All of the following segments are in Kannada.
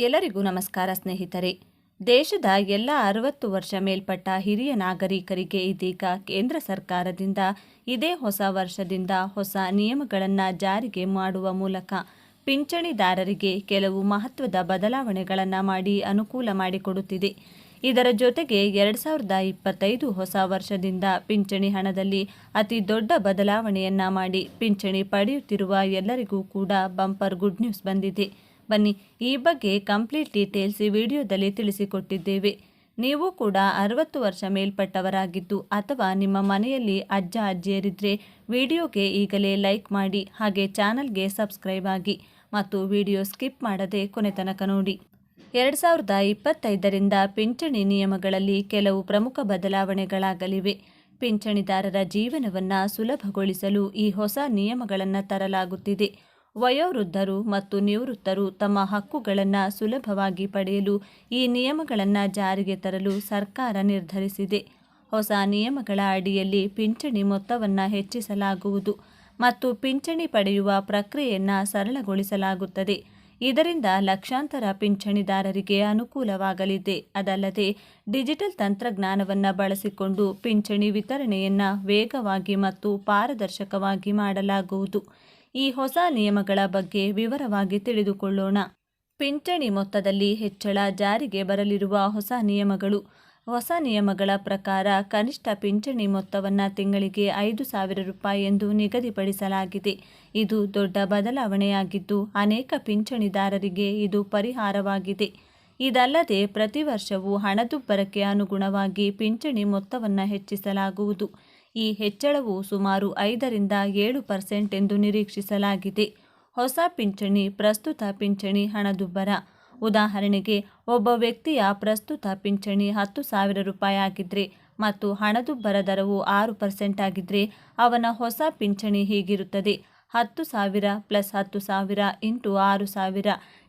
ಎಲ್ಲರಿಗೂ ನಮಸ್ಕಾರ ಸ್ನೇಹಿತರೆ. ದೇಶದ ಎಲ್ಲ ಅರವತ್ತು ವರ್ಷ ಮೇಲ್ಪಟ್ಟ ಹಿರಿಯ ನಾಗರಿಕರಿಗೆ ಇದೀಗ ಕೇಂದ್ರ ಸರ್ಕಾರದಿಂದ ಇದೇ ಹೊಸ ವರ್ಷದಿಂದ ಹೊಸ ನಿಯಮಗಳನ್ನು ಜಾರಿಗೆ ಮಾಡುವ ಮೂಲಕ ಪಿಂಚಣಿದಾರರಿಗೆ ಕೆಲವು ಮಹತ್ವದ ಬದಲಾವಣೆಗಳನ್ನು ಮಾಡಿ ಅನುಕೂಲ ಮಾಡಿಕೊಡುತ್ತಿದೆ. ಇದರ ಜೊತೆಗೆ ಎರಡು ಸಾವಿರದ ಇಪ್ಪತ್ತೈದು ಹೊಸ ವರ್ಷದಿಂದ ಪಿಂಚಣಿ ಹಣದಲ್ಲಿ ಅತಿ ದೊಡ್ಡ ಬದಲಾವಣೆಯನ್ನ ಮಾಡಿ ಪಿಂಚಣಿ ಪಡೆಯುತ್ತಿರುವ ಎಲ್ಲರಿಗೂ ಕೂಡ ಬಂಪರ್ ಗುಡ್ ನ್ಯೂಸ್ ಬಂದಿದೆ. ಬನ್ನಿ. ಈ ಬಗ್ಗೆ ಕಂಪ್ಲೀಟ್ ಡೀಟೇಲ್ಸ್ ಈ ವಿಡಿಯೋದಲ್ಲಿ ತಿಳಿಸಿಕೊಟ್ಟಿದ್ದೇವೆ. ನೀವು ಕೂಡ ಅರವತ್ತು ವರ್ಷ ಮೇಲ್ಪಟ್ಟವರಾಗಿದ್ದು ಅಥವಾ ನಿಮ್ಮ ಮನೆಯಲ್ಲಿ ಅಜ್ಜ ಅಜ್ಜಿಯರಿದ್ದರೆ ವಿಡಿಯೋಗೆ ಈಗಲೇ ಲೈಕ್ ಮಾಡಿ, ಹಾಗೆ ಚಾನಲ್ಗೆ ಸಬ್ಸ್ಕ್ರೈಬ್ ಆಗಿ ಮತ್ತು ವಿಡಿಯೋ ಸ್ಕಿಪ್ ಮಾಡದೆ ಕೊನೆ ತನಕ ನೋಡಿ. ಎರಡು ಸಾವಿರದ ಇಪ್ಪತ್ತೈದರಿಂದ ಪಿಂಚಣಿ ನಿಯಮಗಳಲ್ಲಿ ಕೆಲವು ಪ್ರಮುಖ ಬದಲಾವಣೆಗಳಾಗಲಿವೆ. ಪಿಂಚಣಿದಾರರ ಜೀವನವನ್ನು ಸುಲಭಗೊಳಿಸಲು ಈ ಹೊಸ ನಿಯಮಗಳನ್ನು ತರಲಾಗುತ್ತಿದೆ. ವಯೋವೃದ್ಧರು ಮತ್ತು ನಿವೃತ್ತರು ತಮ್ಮ ಹಕ್ಕುಗಳನ್ನು ಸುಲಭವಾಗಿ ಪಡೆಯಲು ಈ ನಿಯಮಗಳನ್ನು ಜಾರಿಗೆ ತರಲು ಸರ್ಕಾರ ನಿರ್ಧರಿಸಿದೆ. ಹೊಸ ನಿಯಮಗಳ ಅಡಿಯಲ್ಲಿ ಪಿಂಚಣಿ ಮೊತ್ತವನ್ನು ಹೆಚ್ಚಿಸಲಾಗುವುದು ಮತ್ತು ಪಿಂಚಣಿ ಪಡೆಯುವ ಪ್ರಕ್ರಿಯೆಯನ್ನು ಸರಳಗೊಳಿಸಲಾಗುತ್ತದೆ. ಇದರಿಂದ ಲಕ್ಷಾಂತರ ಪಿಂಚಣಿದಾರರಿಗೆ ಅನುಕೂಲವಾಗಲಿದೆ. ಅದಲ್ಲದೆ ಡಿಜಿಟಲ್ ತಂತ್ರಜ್ಞಾನವನ್ನು ಬಳಸಿಕೊಂಡು ಪಿಂಚಣಿ ವಿತರಣೆಯನ್ನು ವೇಗವಾಗಿ ಮತ್ತು ಪಾರದರ್ಶಕವಾಗಿ ಮಾಡಲಾಗುವುದು. ಈ ಹೊಸ ನಿಯಮಗಳ ಬಗ್ಗೆ ವಿವರವಾಗಿ ತಿಳಿದುಕೊಳ್ಳೋಣ. ಪಿಂಚಣಿ ಮೊತ್ತದಲ್ಲಿ ಹೆಚ್ಚಳ ಜಾರಿಗೆ ಬರಲಿರುವ ಹೊಸ ನಿಯಮಗಳು. ಹೊಸ ನಿಯಮಗಳ ಪ್ರಕಾರ ಕನಿಷ್ಠ ಪಿಂಚಣಿ ಮೊತ್ತವನ್ನು ತಿಂಗಳಿಗೆ ಐದು ಸಾವಿರ ರೂಪಾಯಿ ಎಂದು ನಿಗದಿಪಡಿಸಲಾಗಿದೆ. ಇದು ದೊಡ್ಡ ಬದಲಾವಣೆಯಾಗಿದ್ದು, ಅನೇಕ ಪಿಂಚಣಿದಾರರಿಗೆ ಇದು ಪರಿಹಾರವಾಗಿದೆ. ಇದಲ್ಲದೆ ಪ್ರತಿ ವರ್ಷವೂ ಹಣದುಬ್ಬರಕ್ಕೆ ಅನುಗುಣವಾಗಿ ಪಿಂಚಣಿ ಮೊತ್ತವನ್ನು ಹೆಚ್ಚಿಸಲಾಗುವುದು. ಈ ಹೆಚ್ಚಳವು ಸುಮಾರು ಐದರಿಂದ ಏಳು ಪರ್ಸೆಂಟ್ ಎಂದು ನಿರೀಕ್ಷಿಸಲಾಗಿದೆ. ಹೊಸ ಪಿಂಚಣಿ, ಪ್ರಸ್ತುತ ಪಿಂಚಣಿ ಹಣದುಬ್ಬರ. ಉದಾಹರಣೆಗೆ, ಒಬ್ಬ ವ್ಯಕ್ತಿಯ ಪ್ರಸ್ತುತ ಪಿಂಚಣಿ ಹತ್ತು ಸಾವಿರ ರೂಪಾಯಿ ಆಗಿದ್ರೆ ಮತ್ತು ಹಣದುಬ್ಬರ ದರವು ಆರು ಪರ್ಸೆಂಟ್ ಆಗಿದ್ರೆ ಅವನ ಹೊಸ ಪಿಂಚಣಿ ಹೀಗಿರುತ್ತದೆ. ಹತ್ತು ಸಾವಿರ ಪ್ಲಸ್ ಹತ್ತು ಸಾವಿರ ಇಂಟು ಆರು ಸಾವಿರ.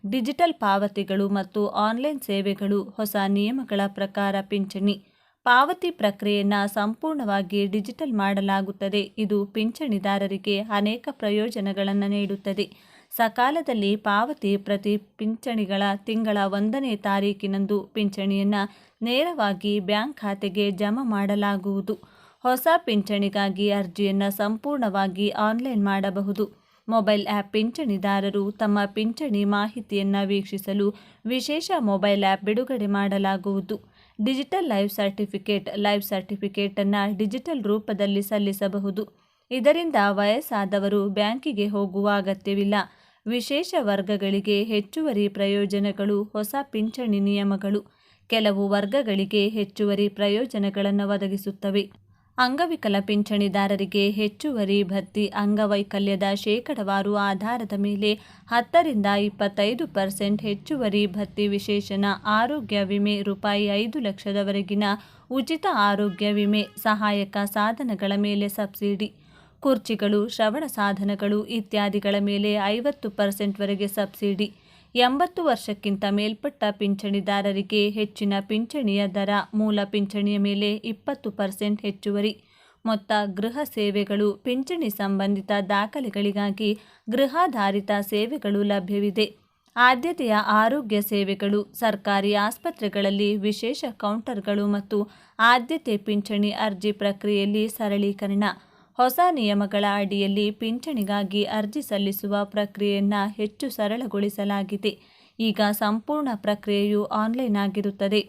ಡಿಜಿಟಲ್ ಪಾವತಿಗಳು ಮತ್ತು ಆನ್ಲೈನ್ ಸೇವೆಗಳು ಹೊಸ ನಿಯಮಗಳ ಪ್ರಕಾರ ಪಿಂಚಣಿ. ಪಾವತಿ ಪ್ರಕ್ರಿಯೆಯನ್ನು ಸಂಪೂರ್ಣವಾಗಿ ಡಿಜಿಟಲ್ ಮಾಡಲಾಗುತ್ತದೆ. ಇದು ಪಿಂಚಣಿದಾರರಿಗೆ ಅನೇಕ ಪ್ರಯೋಜನಗಳನ್ನು ನೀಡುತ್ತದೆ. ಸಕಾಲದಲ್ಲಿ ಪಾವತಿ ಪ್ರತಿ ಪಿಂಚಣಿಗಳ ತಿಂಗಳ ಒಂದನೇ ತಾರೀಕಿನಂದು ಪಿಂಚಣಿಯನ್ನು ನೇರವಾಗಿ ಬ್ಯಾಂಕ್ ಖಾತೆಗೆ ಜಮಾ ಮಾಡಲಾಗುವುದು. ಹೊಸ ಪಿಂಚಣಿಗಾಗಿ ಅರ್ಜಿಯನ್ನು ಸಂಪೂರ್ಣವಾಗಿ ಆನ್ಲೈನ್ ಮಾಡಬಹುದು. ಮೊಬೈಲ್ ಆ್ಯಪ್ ಪಿಂಚಣಿದಾರರು ತಮ್ಮ ಪಿಂಚಣಿ ಮಾಹಿತಿಯನ್ನು ವೀಕ್ಷಿಸಲು ವಿಶೇಷ ಮೊಬೈಲ್ ಆ್ಯಪ್ ಬಿಡುಗಡೆ ಮಾಡಲಾಗುವುದು. ಡಿಜಿಟಲ್ ಲೈಫ್ ಸರ್ಟಿಫಿಕೇಟ್, ಲೈಫ್ ಸರ್ಟಿಫಿಕೇಟನ್ನು ಡಿಜಿಟಲ್ ರೂಪದಲ್ಲಿ ಸಲ್ಲಿಸಬಹುದು. ಇದರಿಂದ ವಯಸ್ಸಾದವರು ಬ್ಯಾಂಕಿಗೆ ಹೋಗುವ ಅಗತ್ಯವಿಲ್ಲ. ವಿಶೇಷ ವರ್ಗಗಳಿಗೆ ಹೆಚ್ಚುವರಿ ಪ್ರಯೋಜನಗಳು, ಹೊಸ ಪಿಂಚಣಿ ನಿಯಮಗಳು. ಕೆಲವು ವರ್ಗಗಳಿಗೆ ಹೆಚ್ಚುವರಿ ಪ್ರಯೋಜನಗಳನ್ನು ಒದಗಿಸುತ್ತವೆ. ಅಂಗವಿಕಲ ಪಿಂಚಣಿದಾರರಿಗೆ ಹೆಚ್ಚುವರಿ ಭತ್ತಿ, ಅಂಗವೈಕಲ್ಯದ ಶೇಕಡವಾರು ಆಧಾರದ ಮೇಲೆ ಹತ್ತರಿಂದ ಇಪ್ಪತ್ತೈದು ಪರ್ಸೆಂಟ್ ಹೆಚ್ಚುವರಿ ಭತ್ತಿ ವಿಶೇಷಣ ಆರೋಗ್ಯ ವಿಮೆ ರೂಪಾಯಿ ಐದು ಲಕ್ಷದವರೆಗಿನ ಉಚಿತ ಆರೋಗ್ಯ ವಿಮೆ ಸಹಾಯಕ ಸಾಧನಗಳ ಮೇಲೆ ಸಬ್ಸಿಡಿ. ಕುರ್ಚಿಗಳು, ಶ್ರವಣ ಸಾಧನಗಳು ಇತ್ಯಾದಿಗಳ ಮೇಲೆ ಐವತ್ತು ಪರ್ಸೆಂಟ್ವರೆಗೆ ಸಬ್ಸಿಡಿ. ಎಂಬತ್ತು ವರ್ಷಕ್ಕಿಂತ ಮೇಲ್ಪಟ್ಟ ಪಿಂಚಣಿದಾರರಿಗೆ ಹೆಚ್ಚಿನ ಪಿಂಚಣಿಯ ದರ, ಮೂಲ ಪಿಂಚಣಿಯ ಮೇಲೆ ಇಪ್ಪತ್ತು ಪರ್ಸೆಂಟ್ ಹೆಚ್ಚುವರಿ. ಮೊತ್ತ ಗೃಹ ಸೇವೆಗಳು, ಪಿಂಚಣಿ ಸಂಬಂಧಿತ ದಾಖಲೆಗಳಿಗಾಗಿ ಗೃಹಾಧಾರಿತ ಸೇವೆಗಳು ಲಭ್ಯವಿದೆ. ಆದ್ಯತೆಯ ಆರೋಗ್ಯ ಸೇವೆಗಳು, ಸರ್ಕಾರಿ ಆಸ್ಪತ್ರೆಗಳಲ್ಲಿ ವಿಶೇಷ ಕೌಂಟರ್ಗಳು ಮತ್ತು ಆದ್ಯತೆ ಪಿಂಚಣಿ ಅರ್ಜಿ ಪ್ರಕ್ರಿಯೆಯಲ್ಲಿ ಸರಳೀಕರಣ. ಹೊಸ ನಿಯಮಗಳ ಅಡಿಯಲ್ಲಿ ಪಿಂಚಣಿಗಾಗಿ ಅರ್ಜಿ ಸಲ್ಲಿಸುವ ಪ್ರಕ್ರಿಯೆಯನ್ನು ಹೆಚ್ಚು ಸರಳಗೊಳಿಸಲಾಗಿದೆ. ಈಗ ಸಂಪೂರ್ಣ ಪ್ರಕ್ರಿಯೆಯು ಆನ್ಲೈನ್ ಆಗಿರುತ್ತದೆ.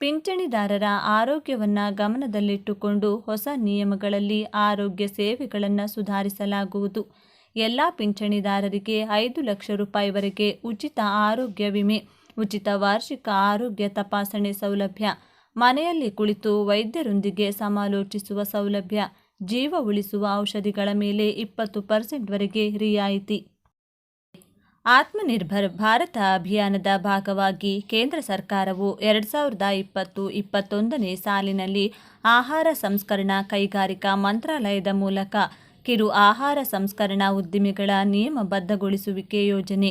ಪಿಂಚಣಿದಾರರ ಆರೋಗ್ಯವನ್ನು ಗಮನದಲ್ಲಿಟ್ಟುಕೊಂಡು ಹೊಸ ನಿಯಮಗಳಲ್ಲಿ ಆರೋಗ್ಯ ಸೇವೆಗಳನ್ನು ಸುಧಾರಿಸಲಾಗುವುದು. ಎಲ್ಲ ಪಿಂಚಣಿದಾರರಿಗೆ ಐದು ಲಕ್ಷ ರೂಪಾಯಿವರೆಗೆ ಉಚಿತ ಆರೋಗ್ಯ ವಿಮೆ, ಉಚಿತ ವಾರ್ಷಿಕ ಆರೋಗ್ಯ ತಪಾಸಣೆ ಸೌಲಭ್ಯ, ಮನೆಯಲ್ಲಿ ಕುಳಿತು ವೈದ್ಯರೊಂದಿಗೆ ಸಮಾಲೋಚಿಸುವ ಸೌಲಭ್ಯ ಜೀವ ಉಳಿಸುವ ಔಷಧಿಗಳ ಮೇಲೆ ಇಪ್ಪತ್ತು ಪರ್ಸೆಂಟ್ವರೆಗೆ ರಿಯಾಯಿತಿ. ಆತ್ಮನಿರ್ಭರ್ ಭಾರತ ಅಭಿಯಾನದ ಭಾಗವಾಗಿ ಕೇಂದ್ರ ಸರ್ಕಾರವು ಎರಡು ಸಾವಿರದ ಇಪ್ಪತ್ತು ಇಪ್ಪತ್ತೊಂದನೇ ಸಾಲಿನಲ್ಲಿ ಆಹಾರ ಸಂಸ್ಕರಣಾ ಕೈಗಾರಿಕಾ ಮಂತ್ರಾಲಯದ ಮೂಲಕ ಕಿರು ಆಹಾರ ಸಂಸ್ಕರಣಾ ಉದ್ದಿಮೆಗಳ ನಿಯಮಬದ್ಧಗೊಳಿಸುವಿಕೆ ಯೋಜನೆ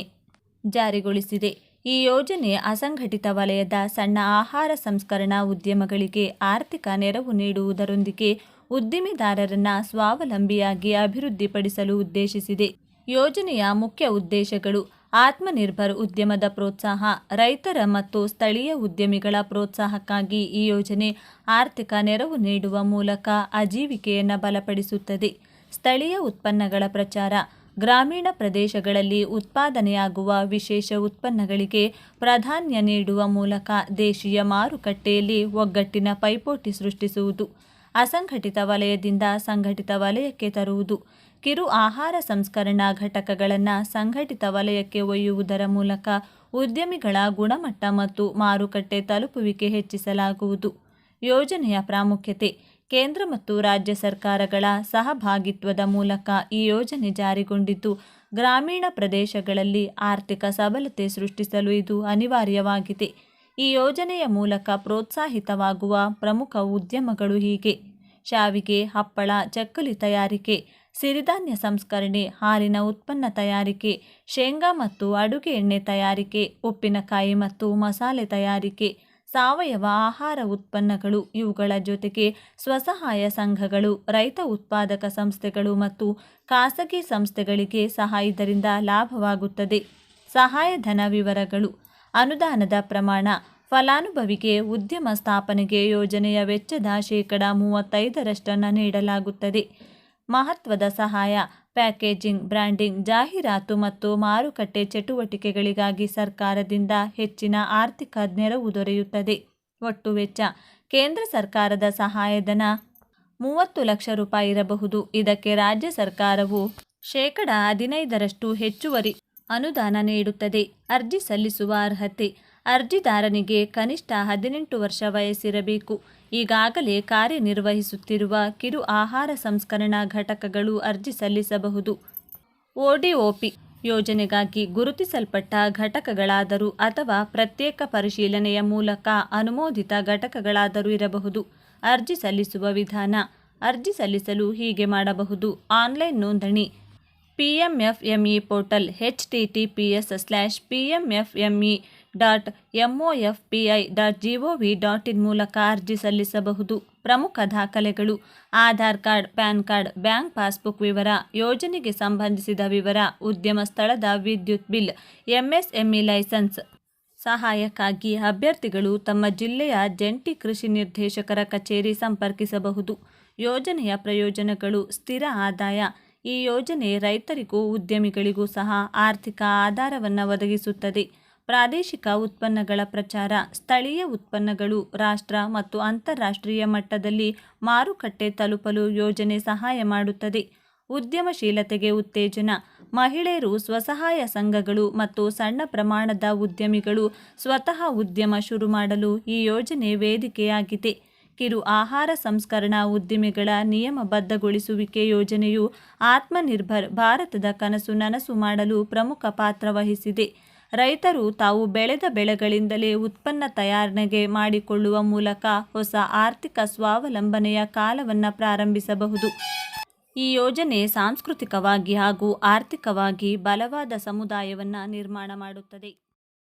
ಜಾರಿಗೊಳಿಸಿದೆ. ಈ ಯೋಜನೆ ಅಸಂಘಟಿತ ವಲಯದ ಸಣ್ಣ ಆಹಾರ ಸಂಸ್ಕರಣಾ ಉದ್ಯಮಗಳಿಗೆ ಆರ್ಥಿಕ ನೆರವು ನೀಡುವುದರೊಂದಿಗೆ ಉದ್ದಿಮೆದಾರರನ್ನ ಸ್ವಾವಲಂಬಿಯಾಗಿ ಅಭಿವೃದ್ಧಿಪಡಿಸಲು ಉದ್ದೇಶಿಸಿದೆ. ಯೋಜನೆಯ ಮುಖ್ಯ ಉದ್ದೇಶಗಳು ಆತ್ಮನಿರ್ಭರ್ ಉದ್ಯಮದ ಪ್ರೋತ್ಸಾಹ, ರೈತರ ಮತ್ತು ಸ್ಥಳೀಯ ಉದ್ಯಮಿಗಳ ಪ್ರೋತ್ಸಾಹಕ್ಕಾಗಿ ಈ ಯೋಜನೆ ಆರ್ಥಿಕ ನೆರವು ನೀಡುವ ಮೂಲಕ ಆಜೀವಿಕೆಯನ್ನು ಬಲಪಡಿಸುತ್ತದೆ. ಸ್ಥಳೀಯ ಉತ್ಪನ್ನಗಳ ಪ್ರಚಾರ, ಗ್ರಾಮೀಣ ಪ್ರದೇಶಗಳಲ್ಲಿ ಉತ್ಪಾದನೆಯಾಗುವ ವಿಶೇಷ ಉತ್ಪನ್ನಗಳಿಗೆ ಪ್ರಾಧಾನ್ಯ ನೀಡುವ ಮೂಲಕ ದೇಶೀಯ ಮಾರುಕಟ್ಟೆಯಲ್ಲಿ ಒಗ್ಗಟ್ಟಿನ ಪೈಪೋಟಿ ಸೃಷ್ಟಿಸುವುದು. ಅಸಂಘಟಿತ ವಲಯದಿಂದ ಸಂಘಟಿತ ವಲಯಕ್ಕೆ ತರುವುದು. ಕಿರು ಆಹಾರ ಸಂಸ್ಕರಣಾ ಘಟಕಗಳನ್ನು ಸಂಘಟಿತ ವಲಯಕ್ಕೆ ಒಯ್ಯುವುದರ ಮೂಲಕ ಉದ್ಯಮಿಗಳ ಗುಣಮಟ್ಟ ಮತ್ತು ಮಾರುಕಟ್ಟೆ ತಲುಪುವಿಕೆ ಹೆಚ್ಚಿಸಲಾಗುವುದು. ಯೋಜನೆಯ ಪ್ರಾಮುಖ್ಯತೆ. ಕೇಂದ್ರ ಮತ್ತು ರಾಜ್ಯ ಸರ್ಕಾರಗಳ ಸಹಭಾಗಿತ್ವದ ಮೂಲಕ ಈ ಯೋಜನೆ ಜಾರಿಗೊಂಡಿದ್ದು, ಗ್ರಾಮೀಣ ಪ್ರದೇಶಗಳಲ್ಲಿ ಆರ್ಥಿಕ ಸಬಲತೆ ಸೃಷ್ಟಿಸಲು ಇದು ಅನಿವಾರ್ಯವಾಗಿದೆ. ಈ ಯೋಜನೆಯ ಮೂಲಕ ಪ್ರೋತ್ಸಾಹಿತವಾಗುವ ಪ್ರಮುಖ ಉದ್ಯಮಗಳು ಹೀಗೆ. ಶಾವಿಗೆ, ಹಪ್ಪಳ, ಚಕ್ಕಲಿ ತಯಾರಿಕೆ, ಸಿರಿಧಾನ್ಯ ಸಂಸ್ಕರಣೆ, ಹಾಲಿನ ಉತ್ಪನ್ನ ತಯಾರಿಕೆ, ಶೇಂಗಾ ಮತ್ತು ಅಡುಗೆ ಎಣ್ಣೆ ತಯಾರಿಕೆ, ಉಪ್ಪಿನಕಾಯಿ ಮತ್ತು ಮಸಾಲೆ ತಯಾರಿಕೆ, ಸಾವಯವ ಆಹಾರ ಉತ್ಪನ್ನಗಳು, ಇವುಗಳ ಜೊತೆಗೆ ಸ್ವಸಹಾಯ ಸಂಘಗಳು, ರೈತ ಉತ್ಪಾದಕ ಸಂಸ್ಥೆಗಳು ಮತ್ತು ಖಾಸಗಿ ಸಂಸ್ಥೆಗಳಿಗೆ ಸಹ ಇದರಿಂದ ಲಾಭವಾಗುತ್ತದೆ. ಸಹಾಯಧನ ವಿವರಗಳು. ಅನುದಾನದ ಪ್ರಮಾಣ ಫಲಾನುಭವಿಗೆ ಉದ್ಯಮ ಸ್ಥಾಪನೆಗೆ ಯೋಜನೆಯ ವೆಚ್ಚದ ಶೇಕಡ ಮೂವತ್ತೈದರಷ್ಟನ್ನು ನೀಡಲಾಗುತ್ತದೆ. ಮಹತ್ವದ ಸಹಾಯ, ಪ್ಯಾಕೇಜಿಂಗ್, ಬ್ರ್ಯಾಂಡಿಂಗ್, ಜಾಹೀರಾತು ಮತ್ತು ಮಾರುಕಟ್ಟೆ ಚಟುವಟಿಕೆಗಳಿಗಾಗಿ ಸರ್ಕಾರದಿಂದ ಹೆಚ್ಚಿನ ಆರ್ಥಿಕ ನೆರವು ದೊರೆಯುತ್ತದೆ. ಒಟ್ಟು ವೆಚ್ಚ ಕೇಂದ್ರ ಸರ್ಕಾರದ ಸಹಾಯಧನ ಮೂವತ್ತು ಲಕ್ಷ ರೂಪಾಯಿ ಇರಬಹುದು. ಇದಕ್ಕೆ ರಾಜ್ಯ ಸರ್ಕಾರವು ಶೇಕಡ ಹದಿನೈದರಷ್ಟು ಹೆಚ್ಚುವರಿ ಅನುದಾನ ನೀಡುತ್ತದೆ. ಅರ್ಜಿ ಸಲ್ಲಿಸುವ ಅರ್ಹತೆ. ಅರ್ಜಿದಾರನಿಗೆ ಕನಿಷ್ಠ ಹದಿನೆಂಟು ವರ್ಷ ವಯಸ್ಸಿರಬೇಕು. ಈಗಾಗಲೇ ಕಾರ್ಯನಿರ್ವಹಿಸುತ್ತಿರುವ ಕಿರು ಆಹಾರ ಸಂಸ್ಕರಣಾ ಘಟಕಗಳು ಅರ್ಜಿ ಸಲ್ಲಿಸಬಹುದು. ಒಡಿಒಪಿ ಯೋಜನೆಗಾಗಿ ಗುರುತಿಸಲ್ಪಟ್ಟ ಘಟಕಗಳಾದರೂ ಅಥವಾ ಪ್ರತ್ಯೇಕ ಪರಿಶೀಲನೆಯ ಮೂಲಕ ಅನುಮೋದಿತ ಘಟಕಗಳಾದರೂ ಇರಬಹುದು. ಅರ್ಜಿ ಸಲ್ಲಿಸುವ ವಿಧಾನ. ಅರ್ಜಿ ಸಲ್ಲಿಸಲು ಹೀಗೆ ಮಾಡಬಹುದು. ಆನ್ಲೈನ್ ನೋಂದಣಿ. PMFME portal H T T P S slash P M F M E dot M O F P I dot G O V dot in ಮೂಲಕ ಅರ್ಜಿ ಸಲ್ಲಿಸಬಹುದು. ಪ್ರಮುಖ ದಾಖಲೆಗಳು. Aadhaar card, PAN card, bank passbook ವಿವರ, ಯೋಜನೆಗೆ ಸಂಬಂಧಿಸಿದ ವಿವರ, ಉದ್ಯಮ ಸ್ಥಳದ ವಿದ್ಯುತ್ ಬಿಲ್ ಎಂಎಸ್ಎಂಇ ಲೈಸೆನ್ಸ್. ಸಹಾಯಕ್ಕಾಗಿ ಅಭ್ಯರ್ಥಿಗಳು ತಮ್ಮ ಜಿಲ್ಲೆಯ ಜಂಟಿ ಕೃಷಿ ನಿರ್ದೇಶಕರ ಕಚೇರಿ ಸಂಪರ್ಕಿಸಬಹುದು. ಯೋಜನೆಯ ಪ್ರಯೋಜನಗಳು, ಸ್ಥಿರ ಆದಾಯ ಈ ಯೋಜನೆ ರೈತರಿಗೂ, ಉದ್ಯಮಿಗಳಿಗೂ ಸಹ ಆರ್ಥಿಕ ಆಧಾರವನ್ನು ಒದಗಿಸುತ್ತದೆ. ಪ್ರಾದೇಶಿಕ ಉತ್ಪನ್ನಗಳ ಪ್ರಚಾರ, ಸ್ಥಳೀಯ ಉತ್ಪನ್ನಗಳು ರಾಷ್ಟ್ರ ಮತ್ತು ಅಂತಾರಾಷ್ಟ್ರೀಯ ಮಟ್ಟದಲ್ಲಿ ಮಾರುಕಟ್ಟೆ ತಲುಪಲು ಯೋಜನೆ ಸಹಾಯ ಮಾಡುತ್ತದೆ. ಉದ್ಯಮಶೀಲತೆಗೆ ಉತ್ತೇಜನ, ಮಹಿಳೆಯರು ಸ್ವಸಹಾಯ ಸಂಘಗಳು ಮತ್ತು ಸಣ್ಣ ಪ್ರಮಾಣದ ಉದ್ಯಮಿಗಳು ಸ್ವತಃ ಉದ್ಯಮ ಶುರು ಮಾಡಲು ಈ ಯೋಜನೆ ವೇದಿಕೆಯಾಗಿದೆ. ಕಿರು ಆಹಾರ ಸಂಸ್ಕರಣಾ ಉದ್ದಿಮೆಗಳ ನಿಯಮಬದ್ಧಗೊಳಿಸುವಿಕೆ ಯೋಜನೆಯು ಆತ್ಮನಿರ್ಭರ್ ಭಾರತದ ಕನಸು ನನಸು ಮಾಡಲು ಪ್ರಮುಖ ಪಾತ್ರ ವಹಿಸಿದೆ. ರೈತರು ತಾವು ಬೆಳೆದ ಬೆಳೆಗಳಿಂದಲೇ ಉತ್ಪನ್ನ ತಯಾರಣೆಗೆ ಮಾಡಿಕೊಳ್ಳುವ ಮೂಲಕ ಹೊಸ ಆರ್ಥಿಕ ಸ್ವಾವಲಂಬನೆಯ ಕಾಲವನ್ನು ಪ್ರಾರಂಭಿಸಬಹುದು. ಈ ಯೋಜನೆ ಸಾಂಸ್ಕೃತಿಕವಾಗಿ ಹಾಗೂ ಆರ್ಥಿಕವಾಗಿ ಬಲವಾದ ಸಮುದಾಯವನ್ನು ನಿರ್ಮಾಣ ಮಾಡುತ್ತದೆ.